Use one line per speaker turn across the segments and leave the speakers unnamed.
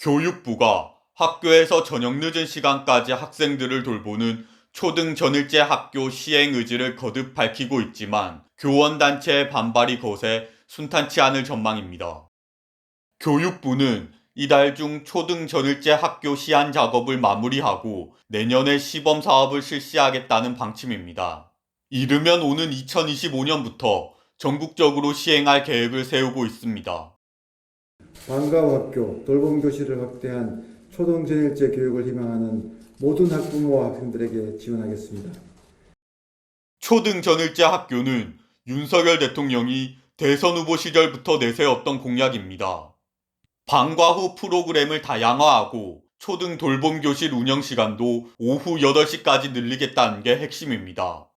교육부가 학교에서 저녁 늦은 시간까지 학생들을 돌보는 초등 전일제 학교 시행 의지를 거듭 밝히고 있지만 교원단체의 반발이 거세 순탄치 않을 전망입니다. 교육부는 이달 중 초등 전일제 학교 시안 작업을 마무리하고 내년에 시범 사업을 실시하겠다는 방침입니다. 이르면 오는 2025년부터 전국적으로 시행할 계획을 세우고 있습니다.
방과후 돌봄 교실을 확대한 초등 전일제 교육을 희망하는 모든 학부모와 학생들에게 지원하겠습니다.
초등 전일제 학교는 윤석열 대통령이 대선 후보 시절부터 내세웠던 공약입니다. 방과 후 프로그램을 다양화하고 초등 돌봄 교실 운영 시간도 오후 8시까지 늘리겠다는 게 핵심입니다.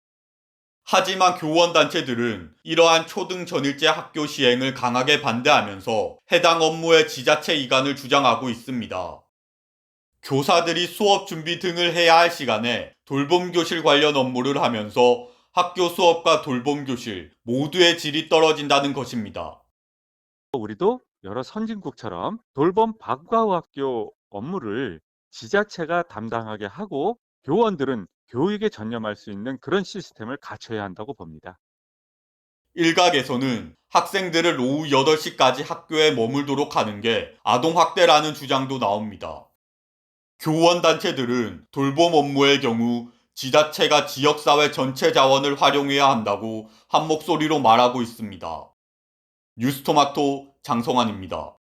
하지만 교원단체들은 이러한 초등 전일제 학교 시행을 강하게 반대하면서 해당 업무의 지자체 이관을 주장하고 있습니다. 교사들이 수업 준비 등을 해야 할 시간에 돌봄 교실 관련 업무를 하면서 학교 수업과 돌봄 교실 모두의 질이 떨어진다는 것입니다.
우리도 여러 선진국처럼 돌봄 방과후 학교 업무를 지자체가 담당하게 하고 교원들은 교육에 전념할 수 있는 그런 시스템을 갖춰야 한다고 봅니다.
일각에서는 학생들을 오후 8시까지 학교에 머물도록 하는 게 아동학대라는 주장도 나옵니다. 교원단체들은 돌봄 업무의 경우 지자체가 지역사회 전체 자원을 활용해야 한다고 한 목소리로 말하고 있습니다. 뉴스토마토 장성환입니다.